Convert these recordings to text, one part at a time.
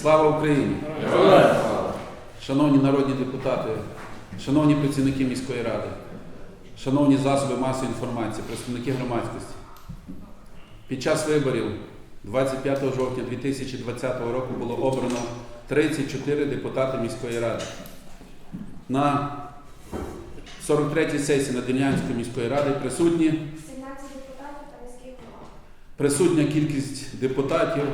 Слава Україні! Шановні народні депутати, шановні працівники міської ради, шановні засоби масової інформації, представники громадськості. Під час виборів 25 жовтня 2020 року було обрано 34 депутати міської ради. На 43-й сесії Надвірнянської міської ради присутні 17 депутатів та міський голова. Присутня кількість депутатів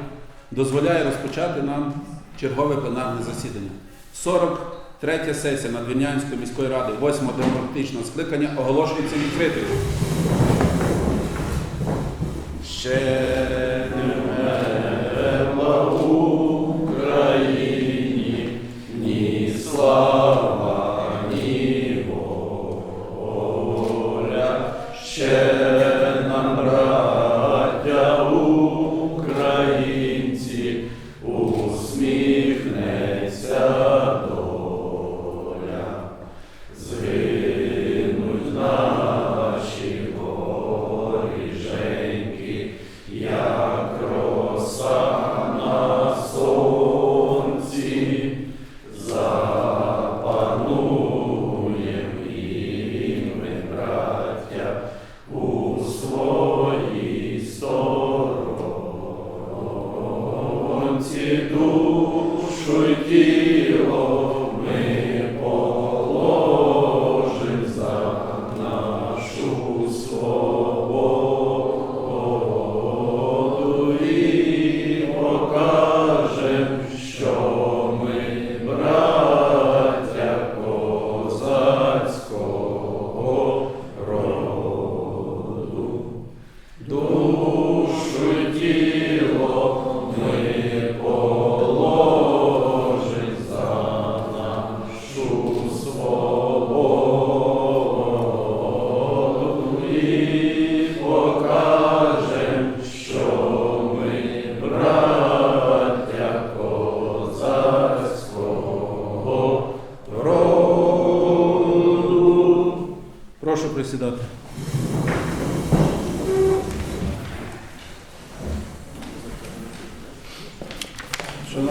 дозволяє розпочати нам чергове пленарне засідання. 43 сесія Надвірнянської міської ради, 8 демократичного скликання оголошується відкритою. Ще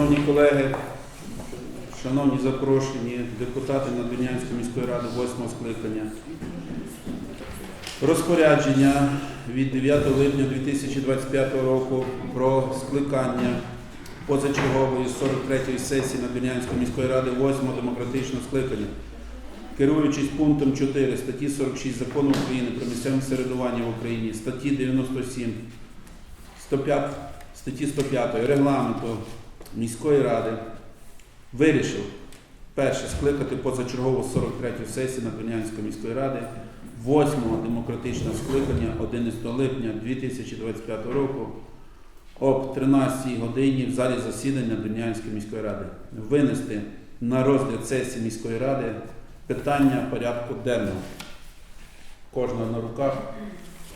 Шановні колеги, шановні запрошені депутати Надвірнянської міської ради 8 скликання. Розпорядження від 9 липня 2025 року про скликання позачергової 43-ї сесії Надвірнянської міської ради 8 демократичного скликання. Керуючись пунктом 4 статті 46 Закону України про місцеве самоврядування в Україні, статті 97, 105, статті 105 регламенту міської ради вирішив перше скликати позачергову 43-ю сесію Надвірнянської міської ради. 8-го демократичного скликання 11 липня 2025 року об 13 годині в залі засідань Надвірнянської міської ради. Винести на розгляд сесії міської ради питання порядку денного. Кожного на руках.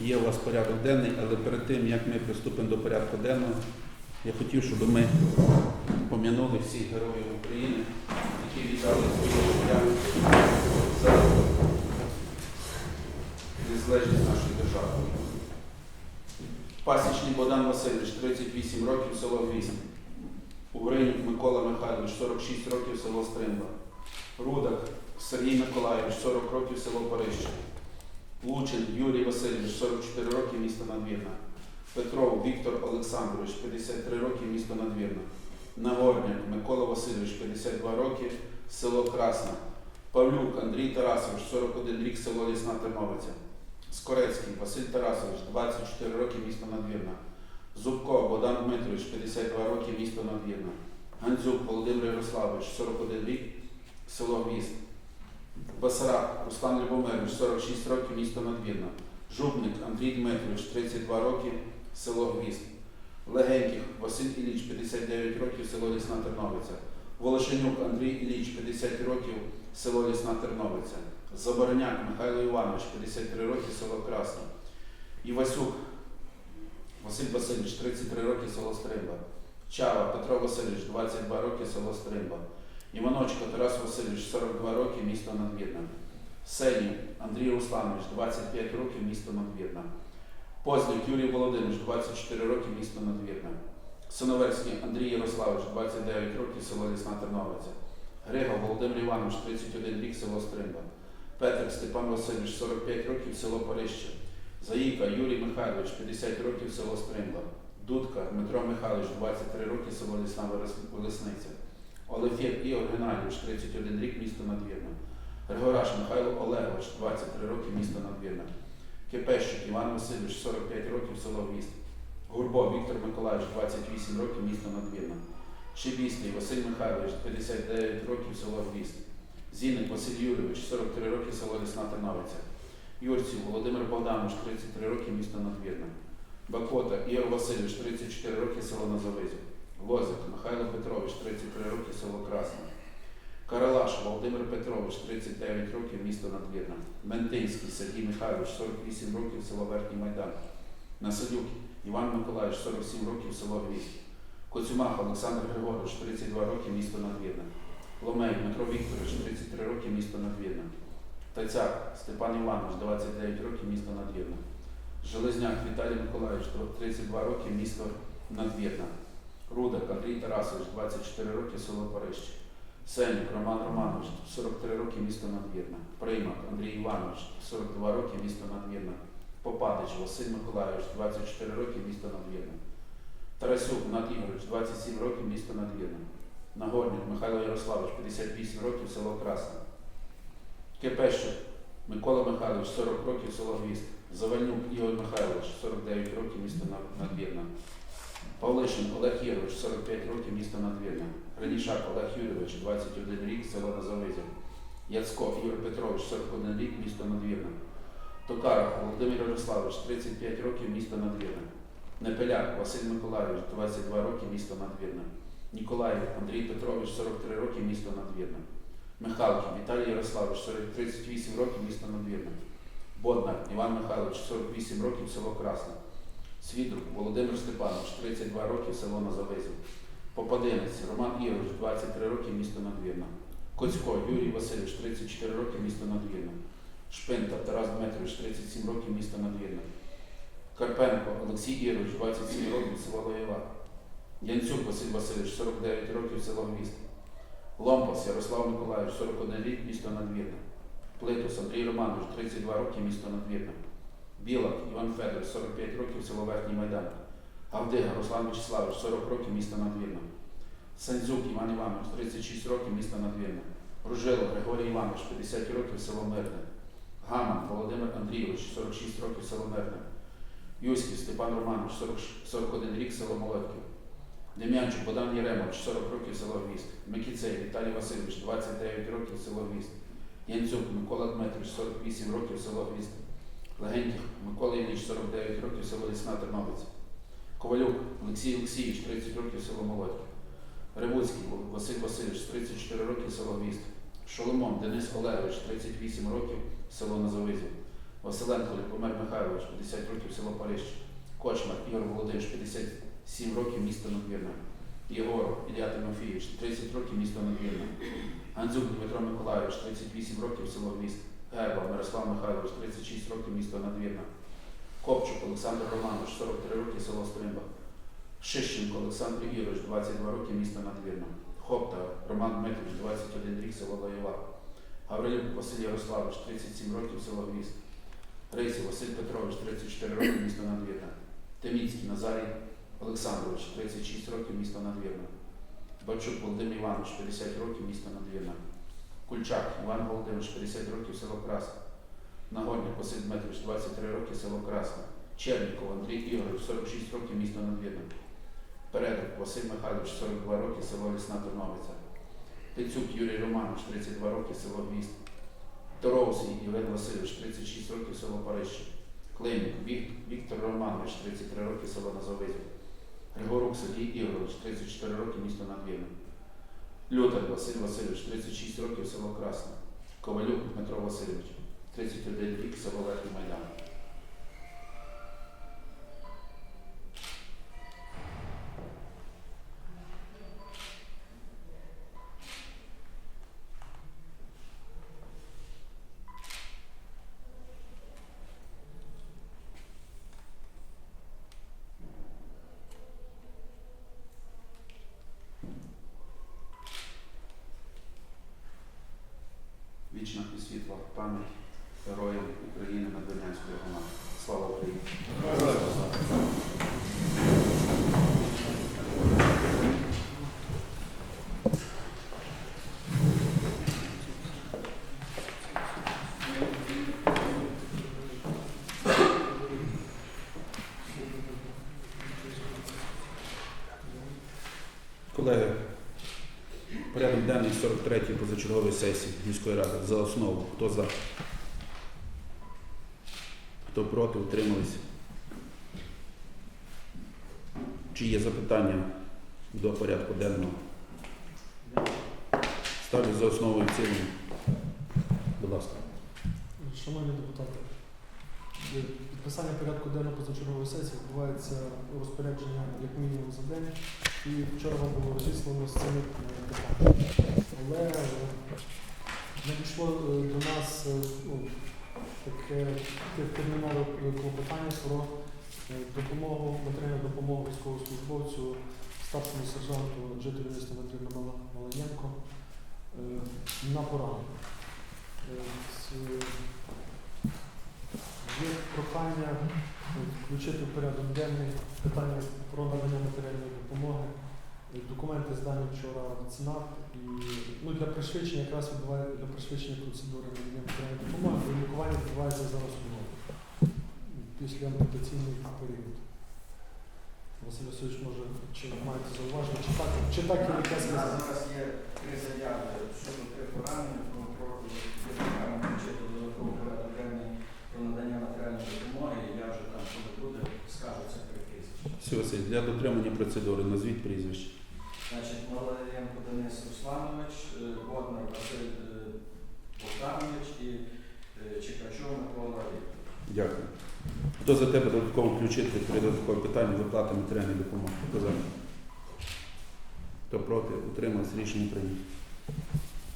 Є у вас порядок денний, але перед тим, як ми приступимо до порядку денного, я хотів, щоб ми пом'янули всіх героїв України, які віддали своє життя за незалежність нашої держави. Пасічний Богдан Васильович, 38 років, село Гвізд. Угринюк Микола Михайлович, 46 років, село Стримба. Рудак Сергій Миколаївич, 40 років, село Парище. Лучин Юрій Васильович, 44 роки, місто Надвірна. Петров Віктор Олександрович, 53 роки, місто Надвірна. Нагорняк Микола Васильович, 52 роки, село Красна. Павлюк Андрій Тарасович, 41 рік, село Лісна Терновиця. Скорецький Василь Тарасович, 24 роки, місто Надвірна. Зубко Богдан Дмитрович, 52 роки, місто Надвірна. Гандзюк Володимир Ярославович, 41 рік, село Гвізд. Басарак Руслан Любомирович, 46 років, місто Надвірна. Жубник Андрій Дмитрович, 32 роки, село Гвізд. Легеньких Василь Іліч, 59 років, село Лісна Терновиця. Волошенюк Андрій Іліч, 50 років, село Лісна Терновиця. Забороняк Михайло Іванович, 53 роки, село Красне. Івасюк Василь Васильович, 33 роки, село Стримба. Чава Петро Васильович, 22 роки, село Стримба. Іваночко Тарас Васильович, 42 роки, місто Надвірна. Сенів Андрій Русланович, 25 років, місто Надвірна. Позняк Юрій Володимирович, 24 роки, місто Надвірна. Синоверський Андрій Ярославович, 29 років, село Лісна Терновиця. Грига Володимир Іванович, 31 рік, село Стримба. Петрик Степан Васильович, 45 років, село Парище. Заїка Юрій Михайлович, 50 років, село Стримба. Дудка Дмитро Михайлович, 23 роки, село Лісна Велесниця. Олефєв Ігор Геннадійович, 31 рік, місто Надвірна. Григораш Михайло Олегович, 23 роки, місто Надвірна. Кипещик Іван Васильович, 45 років, село Віст. Гурбо Віктор Миколаївич, 28 років, місто Надвірна. Шибістий Василь Михайлович, 59 років, село Віст. Зінник Василь Юрійович, 43 роки, село Лісна Терновиця. Юрців Володимир Богданович, 33 роки, місто Надвірна. Бакота Ігор Васильович, 34 роки, село Назавизів. Лозик Михайло Петрович, 33 роки, село Красне. Каралаш Володимир Петрович, 39 років, місто Надвірна. Ментинський Сергій Михайлович, 48 років, село Верхній Майдан. Насадюк Іван Миколаївич, 47 років, село Гвізд. Коцюмах Олександр Григорович, 32 роки, місто Надвірна. Ломей Дмитро Вікторович, 33 роки, місто Надвірна. Тацяк Степан Іванович, 29 років, місто Надвірна. Железняк Віталій Миколаївич, 32 роки, місто Надвірна. Рудак Андрій Тарасович, 24 роки, село Парище. Сенюк Роман Романович, 43 роки, місто Надвірна. Приймак Андрій Іванович, 42 роки, місто Надвірна. Попадич Василь Миколаївич, 24 роки, місто Надвірна. Тарасюк Над Ігорович, 27 років, місто Надвірна. Нагорник Михайло Ярославович, 58 років, село Красне. Кипещик Микола Михайлович, 40 років, село Гвізд. Завальнюк Ігор Михайлович, 49 років, місто Над- Надвірна. Павлишин Олег Ігорович, 45 років, місто Надвірна. Гранішак Олег Юрійович, 21 рік, село Назавизя. Яцко Ігор Петрович, 41 рік, місто Надвірна. Токаров Володимир Ярославович, 35 років, місто Надвірна. Непеляк Василь Миколайович, 22 роки, місто Надвірна. Ніколаєв Андрій Петрович, 43 роки, місто Надвірна. Михайлків Віталій Ярославович, 38 років, місто Надвірна. Боднар Іван Михайлович, 48 років, село Красне. Свідрук Володимир Степанович, 32 роки, село Назавизів. Попадинець Роман Ігорович, 23 роки, місто Надвірна. Коцько Юрій Васильович, 34 роки, місто Надвірна. Шпинта Тарас Дмитрович, 37 років, місто Надвірна. Карпенко Олексій Ігорович, 27 років, село Лоєва. Янцюк Василь Васильович, 49 років, село Гвізд. Ломпас Ярослав Миколаївич, 41 рік, місто Надвірна. Плитус Андрій Романович, 32 роки, місто Надвірна. Білак Іван Федорович, 45 років, село Верхній Майдан. Гавдига Руслан Вячеславович, 40 років, місто Надвірна. Сандзюк Іван Іванович, 36 років, місто Надвірна. Ружило Григорій Іванович, 50 років, село Мирне. Гаман Володимир Андрійович, 46 років, село Мирне. Юськів Степан Романович, 40, 41 рік, село Молодків. Дем'янчук Богдан Єремович, 40 років, село Гвізд. Микіцей Віталій Васильович, 29 років, село Гвізд. Янцюк Микола Дмитрович, 48 років, село Гвізд. Легеньких Микола Ілліч, 49 років, село Лісна Терновиця. Ковалюк Олексій Олексійович, 30 років, село Молодьків. Ревуцький Василь Васильович, 34 роки, село Гвізд. Шоломон Денис Олегович, 38 років, село Назовизів. Василенко Любомир Михайлович, 50 років, село Парище. Кочмар Ігор Володимирович, 57 років, місто Надвірна. Єгор Ілля Тимофійович, 30 років, місто Надвірна. Гандзюк Дмитро Миколайович, 38 років, село Гвізд. Герба Мирослав Михайлович, 36 років, місто Надвірна. Копчук Олександр Романович, 43 роки, село Стримба. Шищенко Олександр Ігорович, 22 роки, місто Надвірна. Хопта Роман Дмитрович, 21 рік, село Лаєва. Гаврилюк Василь Ярославович, 37 років, село Гвізд. Рейсів Василь Петрович, 34 роки, місто Надвірна. Теміцький Назарій Олександрович, 36 років, місто Надвірна. Бачук Володимир Іванович, 50 років, місто Надвірна. Кульчак Іван Володимирович, 50 років, село Красне. Нагорник Василь Дмитрович, 23 роки, село Красне. Черніков Андрій Ігорович, 46 років, місто Надвірна. Передок Василь Михайлович, 42 роки, село Лісна Терновиця. Пицюк Юрій Романович, 32 роки, село Гвізд. Торовський Євген Васильович, 36 років, село. Климік Вік- Віктор Романович, 33 роки, село Назовизів. Григорук Сергій Ігорович, 34 роки, місто Надвірна. Лютер Василь Васильович, 36 років, село Красне. Ковалюк Дмитро Васильович, 31 рік село Верхній Майдан. Вічна і світла пам'ять героям України Надвірнянської громади. Слава Україні! Колеги, порядок денний 43-ї позачергової сесії міської ради за основу. Хто за? Проти? Утримались? Чи є запитання до порядку денного? Ставлю за основу і. Будь ласка. Шановні депутати, е, підписання порядку денного позачергової сесії відбувається розпорядження як мінімум за день, і вчора вам було розіслано з цими е, питаннями. Але е, надійшло до нас ну, таке термінове клопотання про е, допомогу, матеріальну допомогу військовослужбовцю, старшому сержанту, жителю міста Мадрина Малаєнко е, на поранення. Е, Є прохання включити в порядок денний питання про надання матеріальної допомоги. Документи здані вчора в ЦНАП і ну, для пришвидшення якраз відбуває для пришвидшення процедури надання матеріальної допомоги, бо лікування відбувається зараз умови після ампутаційний період. Василь Васильович, може, чи маєте зауваження, чи так, чи так і яке У нас сказати? зараз є три заяви щодо три поранення, про департамент включити додатковий порядок денний про надання матеріальної допомоги, і я вже там, коли буде, скажу це три прізвища. Все, Василь, для дотримання процедури назвіть прізвище. Значить, Малаєнко Денис Русланович, е, Боднар Василь е, Богданович і е, Чекачов Микола Вікторович. Дякую. Хто за тебе додатково включити при додаткове питання виплати матеріальної допомоги? Хто? Хто проти? Утрималось рішення прийнято.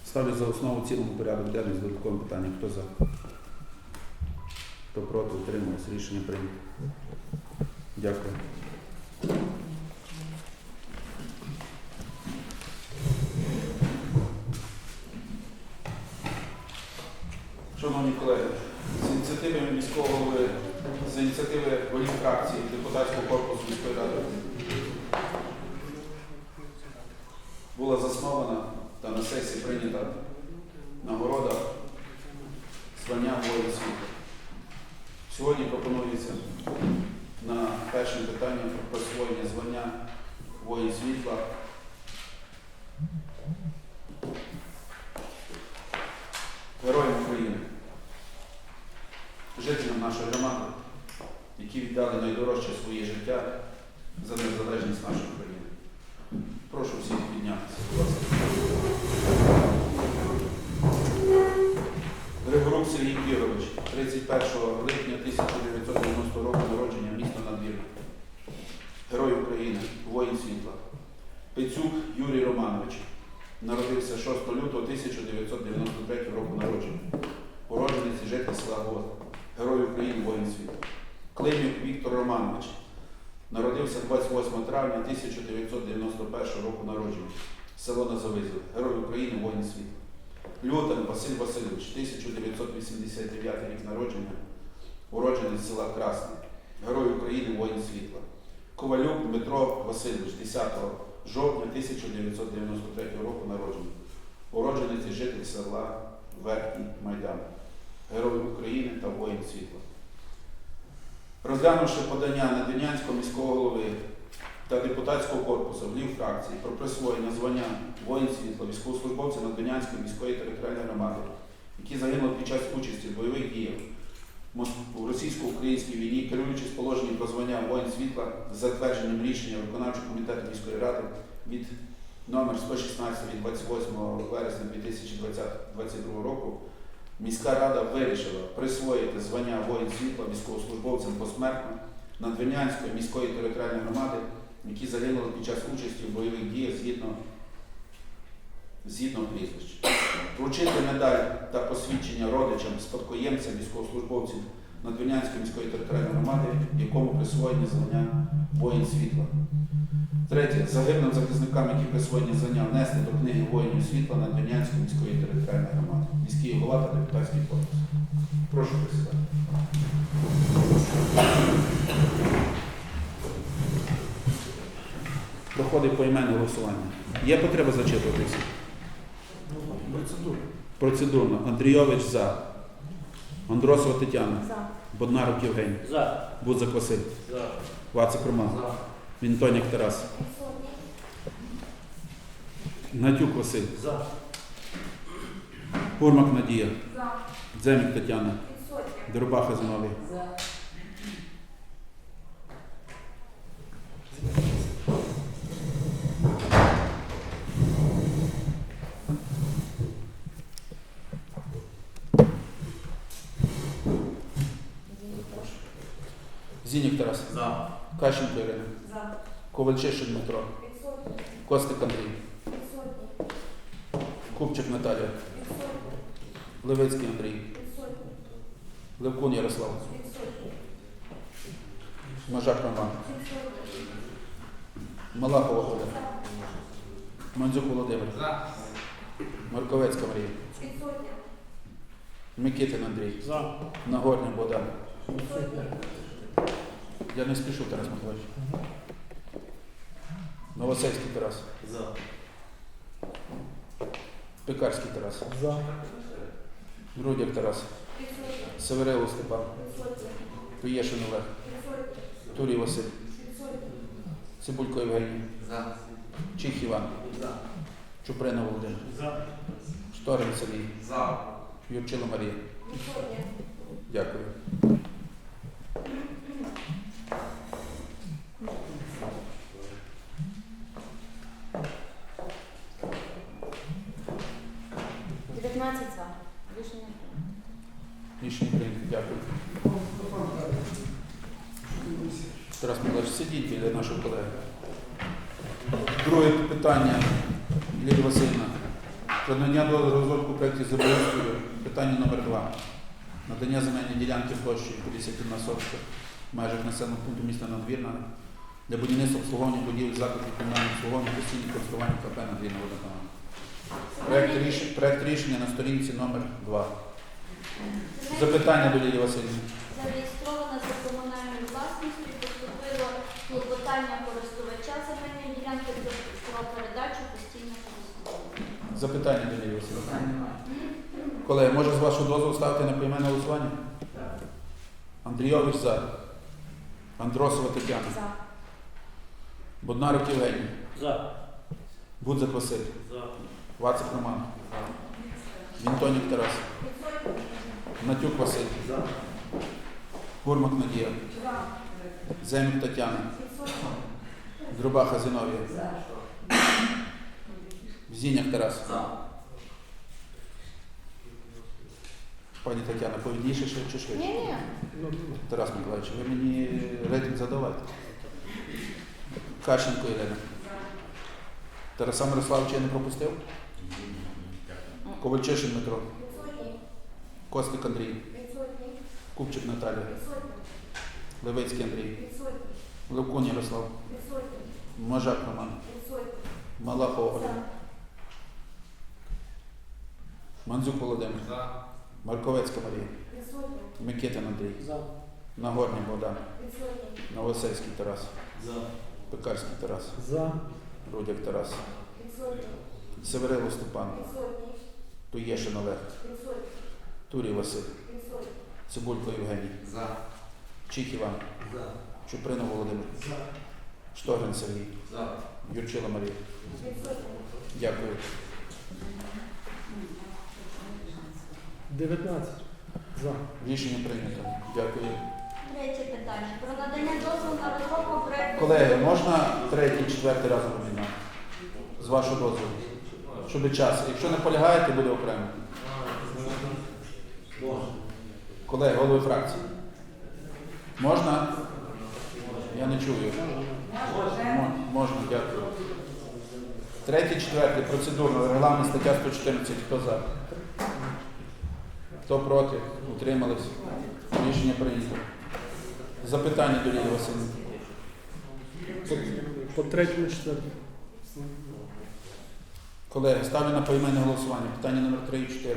Ставлю за основу цілому порядок денний з додатковим питанням. Хто за? Хто проти? Утрималось рішення прийнято. Дякую. Шановні колеги, з ініціативи міського голови, з ініціативи голів фракції депутатського корпусу міської ради була заснована та на сесії прийнята нагорода звання воїн світу. Сьогодні пропонується на перше питання про присвоєння звання воїн світла Героям України, жителям нашої громади, які віддали найдорожче своє життя за незалежність нашої країни. Прошу всіх піднятися, будь ласка. Григорук Сергій Кірович, 31 липня 1990 року народження міста Надвірна. Герой України, воїн світла. Пецюк Юрій Романович. Народився 6 лютого 1993 року народження. Уродженець і житель села Год. Герой України, воїн світу. Климюк Віктор Романович. Народився 28 травня 1991 року народження. Село Назовизове. Герой України, воїн світу. Лютен Василь Васильович, 1989 рік народження. Уродженець села Красне. Герой України, воїн світла. Ковалюк Дмитро Васильович, 10 жовтня 1993 року народження. Уродженець і житель села Верхній Майдан. Герой України та воїн світла. Розглянувши подання Надвірнянського міського голови та депутатського корпусу голів фракції про присвоєння звання воїн світла військовослужбовця Надвірнянської міської територіальної громади, які загинули під час участі в бойових діях у російсько-українській війні, керуючись положенням про звання воїн світла з затвердженням рішення виконавчого комітету міської ради від номер 116 від 28 вересня 2022 року, міська рада вирішила присвоїти звання воїн світла військовослужбовцям посмертно Надвірнянської міської територіальної громади, які загинули під час участі в бойових діях згідно, згідно прізвищ. Вручити медаль та посвідчення родичам, спадкоємцям військовослужбовців Надвірнянської міської територіальної громади, якому присвоєні звання воїн світла. Третє. Загиблим захисникам, які присвоєні звання внести до книги воїнів світла Надвірнянської міської територіальної громади. міський голова та депутатський корпус. Прошу присідати. Проходить поіменне голосування. Є потреба зачитувати всі? Процедура. Процедурно. Андрійович за. Андросова Тетяна. За. Боднарок Євгеній. За. Будзак Василь. За. Вацик Роман. За. Вінтонік Тарас. Гнатюк Василь. За. Бурмак Надія. За. Дземік Тетяна. Дербаха Зиновій. За. Зінік Тарас. За. Кащенко Ірина. За. Ковальчишин Дмитро. Відсутні. Костик Андрій. Відсутні. Купчик Наталія. Відсутні. Левицький Андрій. Відсутні. Левкун Ярослав. Відсутні. Мажак Роман. Відсутні. Малахова Оля. Мандзюк Володимир. За. Марковецька Марія. Відсутні. Микитин Андрій. За. Нагорний Богдан. Відсутні. Я не спішу, Тарас Миколаївич. Новосельський Тарас. За. Пекарський Тарас. За. Грудяк Тарас. Северило Степан. Туєшин Олег. Турій Василь. Цибулько Євгеній. За. Чих Іван. За. Чуприна Володимир. За. Шторин Сергій. За. Юрчила Марія. Дякую. Дев'ятнадцять за. Рішення прийнято. Рішення прийнято. Дякую. Тарас Миколаївич, сидіть біля нашого колеги. Друге питання, Лілія Васильівна. Про надання до розробку проєктів землеустрою. Питання номер два. Надання земельної ділянки площею 51 сотка в межах населеного пункту міста Надвірна для будівництва обслуговування будівель закладів комунального обслуговування постійного користування КП Надвірна водоканал. Проект рішення, проект рішення на сторінці номер 2. Запитання до Лілії Васильівни. Зареєстрована за комунальною власністю поступило клопотання користувача земельної ділянки про про передачу постійного користування. Запитання до Лілії Васильівни. Колеги, може з вашого дозволу ставити на поіменне голосування? Андрійович за. Андросова Тетяна. За. Боднарик Євгеній. За. Будзак Василь. За. Вацик Роман. Вінтонік Тарас. Натюк Василь. За. Гурмак Надія. За. Земік Тетяна. Друбаха Зиновія. Зіняк Тарас. За. Пані Тетяна, повідніше ще чи швидше? Ні, ні. Ну, Тарас Миколаївич, ви мені рейтинг задавайте. Кащенко Ірина. Тараса Мирославовича я не пропустив? Ковальчишин Дмитро. Костик Андрій. Купчик Наталія. Левицький Андрій. Левкун Ярослав. Мажак Роман. Малахова Ольга. За. Манзюк Володимир. Марковецька Марія. Відсутні. Микитин Андрій. За. Нагорний Богдан. Відсутні. Новосельський Тарас. За. Пекарський Тарас. За. Рудяк Тарас. Відсутні. Северило Степан. Відсутні. Туєшин Олег. Відсутні. Турій Василь. Відсутні. Цибулько Євгеній. За. Чих Іван. За. Чуприна Володимир. За. Штогрин Сергій. За. Юрчила Марія. Відсутні. Дякую. 19. За. Рішення прийнято. Дякую. Третє питання. Про надання дозволу на розробку проекту. Колеги, можна третій, четвертий разом об'єднати? З вашого дозволу. Щоб час. Якщо не полягаєте, буде окремо. Колеги, голови фракції. Можна? Я не чую. Можна, дякую. Третій, четвертий, процедурно, регламент стаття 114. Хто за? Хто проти? Утримались? Рішення прийнято. Запитання до Лілії Васильівни. По, третьому, четвертому. Колеги, ставлю на поіменне голосування. Питання номер 3 і 4.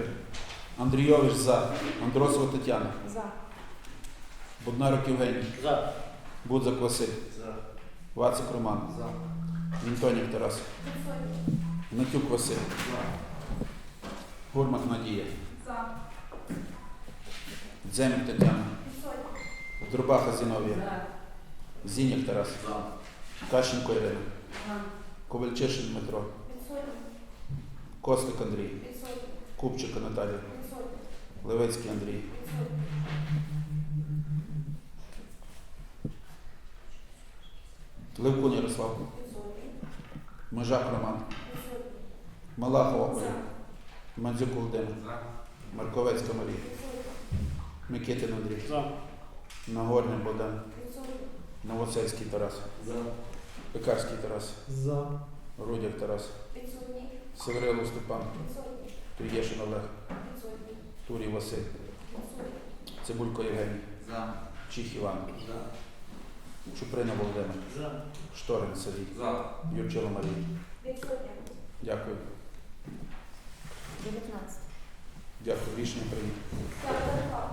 Андрійович за. Андросова Тетяна. За. Боднарок Євгеній. За. Будзак Василь. За. Вацик Роман. За. Вінтонік Тарас. Гнатюк Василь. Гурмак Надія. За. Дземік Тетяна. Друбаха Зіновія. Зінік Тарас. Кащенко Ірина. Ковальчишин Дмитро. Костик Андрій. Відсутні. Купчик Наталія. Левецький Андрій. Левкун Ярослав. Межак Роман. Малахова Оля. Мандзюк Володимир. Марковецька Марія. Микитин Андрій. За. Нагорний Богдан. Новоцельський Тарас. За. Пекарський Тарас. За. Рудяк Тарас. Відсутні. Северило Степан. Тур'єшин Олег. Турій Василь. Цибулько Євгеній. За. Чих Іван. За. Чуприна Володимир. За. Шторин Сергій. За. Юрчила Марія. Відсутні. Дякую. 19. Дякую. Рішення прийнято.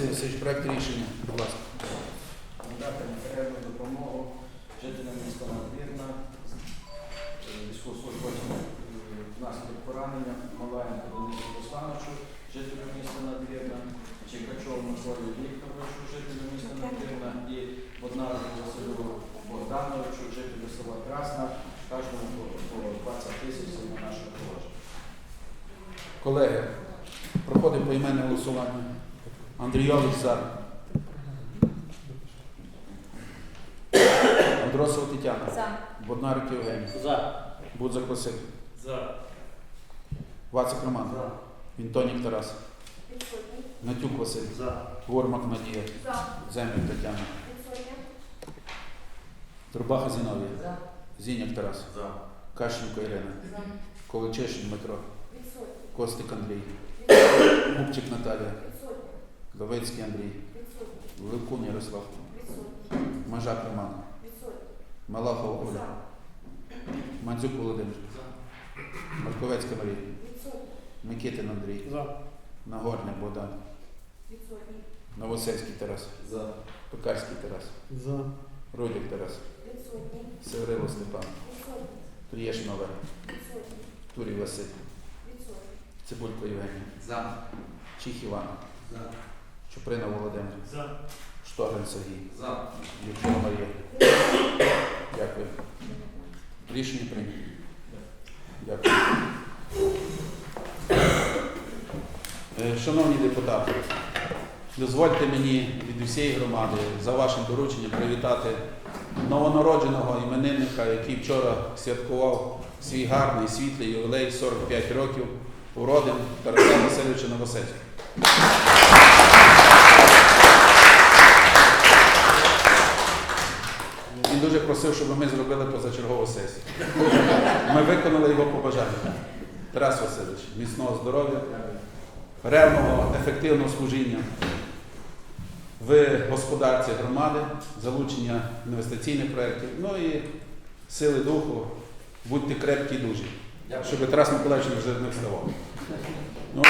Василь Васильович, проект рішення. Будь ласка. Надати матеріальну допомогу жителям міста Надвірна, е, військовослужбовцям е, внаслідок поранення Малаєнко Денису Руслановичу, жителю міста Надвірна, Чекачову Миколі Вікторовичу, жителю міста Надвірна і Боднарову Василю Богдановичу, жителю села Красна, кожному по по 20 тисяч на наше положення. Колеги, проходимо поіменне голосування. Андрійович за. Андросова Тетяна. За. Боднарик Євгеній. За. Будзак Василь. За. Вацик Роман. Вінтонік Тарас. Відсутні. Натюк Василь. За. Гормак Надія. За. Землік Тетяна. Відсутні. Турбаха Зіновія. За. Зіняк Тарас. За. Кащенко Ірина. За. Количишин Дмитро. Відсутні. Костик Андрій. Губчик Наталія. Левицький Андрій. Левкун Ярослав. Мажак Роман. Малахова Оля. Мандзюк Володимир. Марковецька Марія. Микитин Андрій. За. Нагорний Богдан. Новосельський Тарас. За. Пекарський Тарас. За. Рудик Тарас. Северило Степан. Олег. Відсутні. Турій Василь. Цибулько Євгеній. За. Чих Іван. Чуприна Володимир. За. Шторин Сергій. За. Юрчина Марія. Дякую. Рішення прийнято. Дякую. Е, Шановні депутати, дозвольте мені від усієї громади за вашим дорученням привітати новонародженого іменинника, який вчора святкував свій гарний світлий ювілей 45 років уродин Тараса Васильовича Новосельського. Він дуже просив, щоб ми зробили позачергову сесію. Ми виконали його побажання. Тарас Васильович, міцного здоров'я, ревного, ефективного служіння в господарці громади, залучення інвестиційних проєктів, ну і сили духу, будьте крепкі і дужі, щоб Тарас Миколаївич вже не вставав. Ну,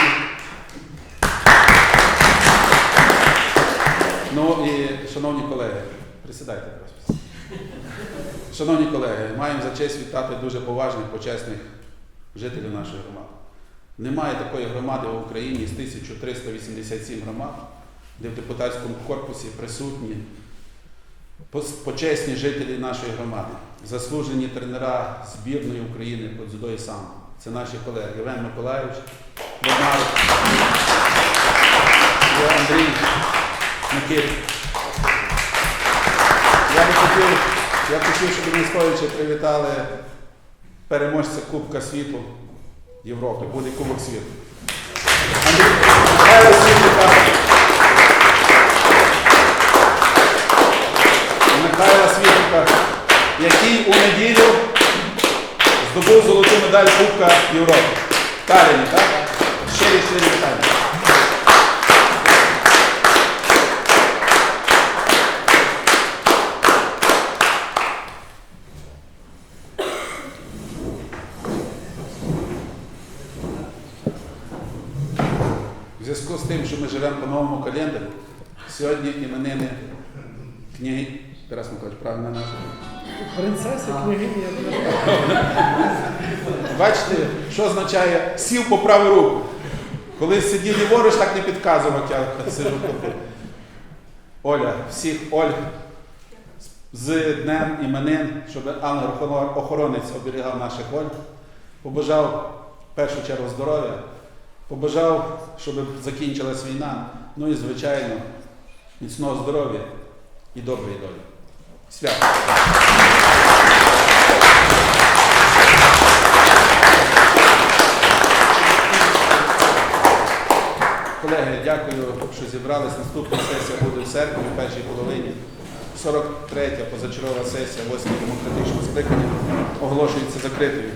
ну і, шановні колеги, присідайте, прошу. Шановні колеги, маємо за честь вітати дуже поважних, почесних жителів нашої громади. Немає такої громади в Україні з 1387 громад, де в депутатському корпусі присутні почесні жителі нашої громади, заслужені тренера збірної України по дзюдо і самбо. Це наші колеги Євген Миколаївич, Богдан Андрій Микит. Хотів, я хотів, щоб Московичі привітали переможця Кубка світу Європи, буде Кубок світу. Андрій. Михайла Світлика, який у неділю здобув золоту медаль Кубка Європи. В Талліні, так? Щирі щирі вітання. В зв'язку з тим, що ми живемо по новому календарю, сьогодні іменини книги Тарас Миколаївич, правильно назва? Принцеса, княгині, я. Бачите, що означає сів по праву руку. Коли сидів ліворуч, так не підказував, я сижу тут. Оля, всіх Оль з днем іменин, щоб ангел-охоронець оберігав наших Оль. Побажав в першу чергу здоров'я, побажав, щоб закінчилась війна. Ну і, звичайно, міцного здоров'я і доброї долі. Свято! Колеги, дякую, що зібрались. Наступна сесія буде в серпні, в першій половині. 43-я позачергова сесія 8 демократичного скликання оголошується закритою.